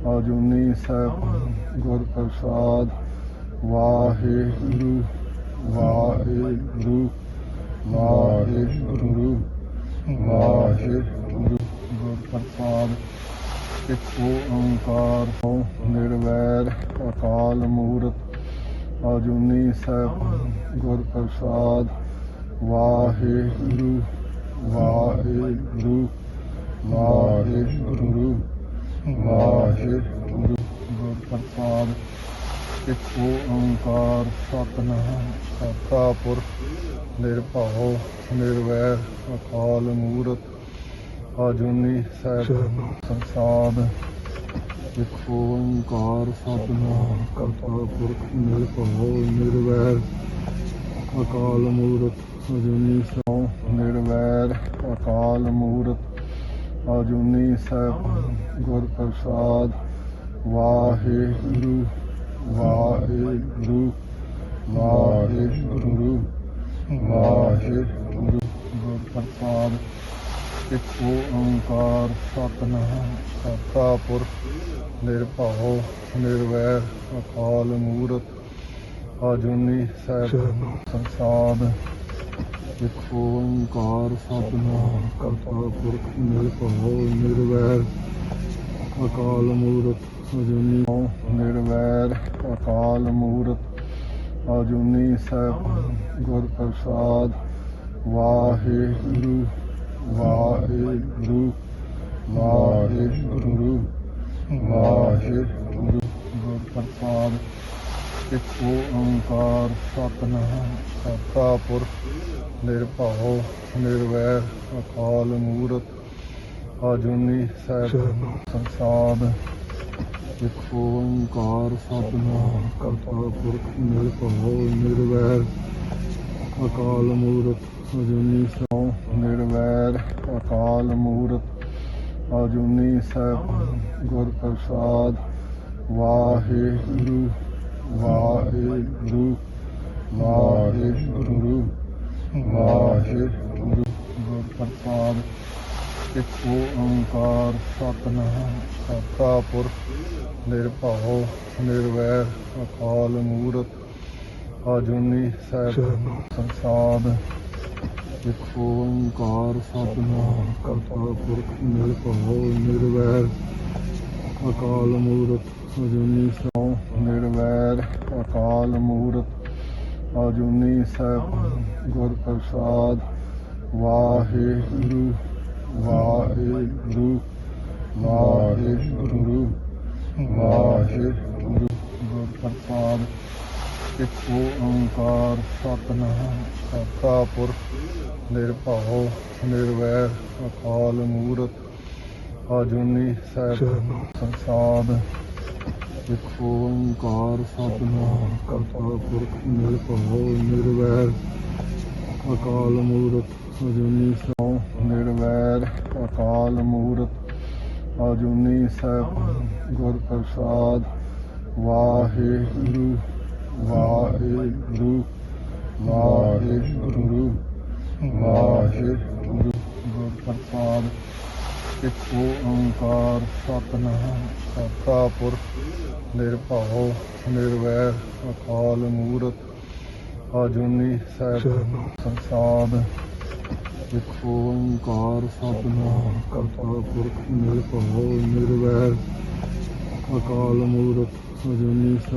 ਅਜੂਨੀ ਸਾਹਿਬ ਗੁਰ ਪ੍ਰਸਾਦ ਵਾਹਿਗੁਰੂ ਵਾਹਿਗੁਰੂ ਵਾਹਿਗੁਰੂ ਵਾਹਿਗੁਰੂ। ਗੁਰ ਪ੍ਰਸਾਦ ਇੱਕ ਓੰਕਾਰ ਹੋ ਨਿਰਵੈਰ ਅਕਾਲ ਮੂਰਤ ਅਜੂਨੀ ਸਾਹਿਬ ਗੁਰ ਪ੍ਰਸਾਦ ਵਾਹਿਗੁਰੂ ਵਾਹਿਗੁਰੂ ਵਾਹਿਗੁਰੂ। ਵਾਹਿਗੁਰੂ ਗੁਰ ਪ੍ਰਸਾਦ ਇੱਕ ਓੰਕਾਰ, ਸਤਨਾਮ ਕਰਤਾ ਪੁਰਖ ਨਿਰਭਉ, ਨਿਰਵੈਰ, ਅਕਾਲ ਮੂਰਤ ਅਜੂਨੀ ਸਾਹਿਬ ਸੰਸਾਦ ਇੱਕ ਓੰਕਾਰ, ਸਤਨਾਮ ਕਰਤਾ ਪੁਰਖ ਨਿਰਭਉ, ਨਿਰਵੈਰ, ਅਕਾਲ ਮੂਰਤ ਅਜੂਨੀ ਸੋ ਨਿਰਵੈਰ, ਅਕਾਲ ਮੂਰਤ ਅਜੂਨੀ ਸਾਹਿਬ। ਗੁਰ ਪ੍ਰਸਾਦ, ਵਾਹਿਗੁਰੂ ਵਾਹਿਗੁਰੂ ਵਾਹਿਗੁਰੂ ਵਾਹਿਗੁਰੂ। ਗੁਰ ਪ੍ਰਸਾਦ, ਇੱਕ ਓੰਕਾਰ ਸਤਨਾਮ, ਕਰਤਾ ਪੁਰਖ ਨਿਰਭਉ, ਨਿਰਵੈਰ, ਅਕਾਲ ਮੂਰਤ ਅਜੂਨੀ ਸਾਹਿਬ ਸੰਸਾਦ ਇੱਕ ਓੰਕਾਰ ਸਤਨਾਮ, ਕਰਤਾ ਪੁਰਖ ਨਿਰਭਉ, ਨਿਰਵੈਰ ਅਕਾਲ ਮੂਰਤ, ਅਜੂਨੀ ਨਿਰਵੈਰ ਅਕਾਲ ਮੂਰਤ, ਅਜੂਨੀ ਸਾਹਿਬ ਗੁਰ ਪ੍ਰਸਾਦ, ਵਾਹਿਗੁਰੂ ਵਾਹਿਗੁਰੂ ਵਾਹਿਗੁਰੂ ਵਾਹਿਗੁਰੂ, ਗੁਰ ਪ੍ਰਸਾਦ, ਇੱਕ ਓੰਕਾਰ ਸਤਨਾਮ ਕਰਤਾ ਪੁਰਖ, ਨਿਰਭਉ, ਨਿਰਵੈਰ ਅਕਾਲ ਮੂਰਤ ਅਜੂਨੀ ਸਾਹਿਬ ਸੰਸਾਦ ਇੱਕ ਓੰਕਾਰ ਸਤਨਾਮ ਕਰਤਾ ਪੁਰਖ ਨਿਰਭਉ ਨਿਰਵੈਰ। ਅਕਾਲ ਮੂਰਤ ਅਜੂਨੀ ਸੋ ਨਿਰਵੈਰ ਅਕਾਲ ਮੂਰਤ ਅਜੂਨੀ ਸਾਹਿਬ। ਗੁਰ ਪ੍ਰਸਾਦ ਵਾਹਿਗੁਰੂ ਵਾਹਿਗੁਰੂ ਵਾਹਿਗੁਰੂ ਵਾਹਿਗੁਰੂ। ਗੁਰ ਪ੍ਰਸਾਦ ਇੱਕ ਓੰਕਾਰ ਸਤਨਾਮ ਕਰਤਾ ਪੁਰਖ ਨਿਰਭਉ, ਨਿਰਵੈਰ, ਅਕਾਲ ਮੂਰਤ ਅਜੂਨੀ ਸਾਹਿਬ ਸੰਸਾਦ ਇੱਕ ਓੰਕਾਰ ਸਤਨਾਮ ਕਰਤਾ ਪੁਰਖ ਨਿਰਭਉ, ਨਿਰਵੈਰ, ਅਕਾਲ ਮੂਰਤ ਅਜੂਨੀ ਸੋ ਨਿਰਵੈਰ, ਅਕਾਲ ਮੂਰਤ ਅਜੂਨੀ ਸਾਹਿਬ ਗੁਰ ਪ੍ਰਸਾਦ ਵਾਹਿਗੁਰੂ। ਵਾਹਿਗੁਰੂ ਵਾਹਿਗੁਰੂ ਵਾਹਿਗੁਰੂ ਗੁਰ ਪ੍ਰਸਾਦ ਇੱਕ ਓੰਕਾਰ ਸਤਨਾਮ ਕਰਤਾ ਪੁਰਖ, ਨਿਰਭਉ, ਨਿਰਵੈਰ, ਅਕਾਲ ਮੂਰਤ ਅਜੂਨੀ ਸਾਹਿਬ ਸੰਸਾਦ ਇੱਕ ਓੰਕਾਰ ਸਤਨਾਮ, ਕਰਤਾ ਪੁਰਖ, ਨਿਰਭਉ, ਨਿਰਵੈਰ, ਅਕਾਲ ਮੂਰਤ ਅਜੂਨੀ ਸੋ ਨਿਰਵੈਰ ਅਕਾਲ ਮੂਰਤ ਅਜੂਨੀ ਸਾਹਿਬ, ਗੁਰ ਪ੍ਰਸਾਦ, ਵਾਹਿਗੁਰੂ ਵਾਹਿਗੁਰੂ ਵਾਹਿਗੁਰੂ ਵਾਹਿਗੁਰੂ, ਗੁਰ ਪ੍ਰਸਾਦ, ਇੱਕ ਓੰਕਾਰ, ਸਤਨਾਮ ਕਰਤਾ ਪੁਰਖ ਨਿਰਭਉ, ਨਿਰਵੈਰ, ਅਕਾਲ ਮੂਰਤ ਅਜੂਨੀ ਸਾਹਿਬ ਸੰਸਾਦ ਇੱਕ ਓੰਕਾਰ ਸਤਨਾਮ ਕਰਤਾ ਪੁਰਖ ਨਿਰਭਉ ਨਿਰਵੈਰ ਅਕਾਲ ਮੂਰਤ ਅਜੂਨੀ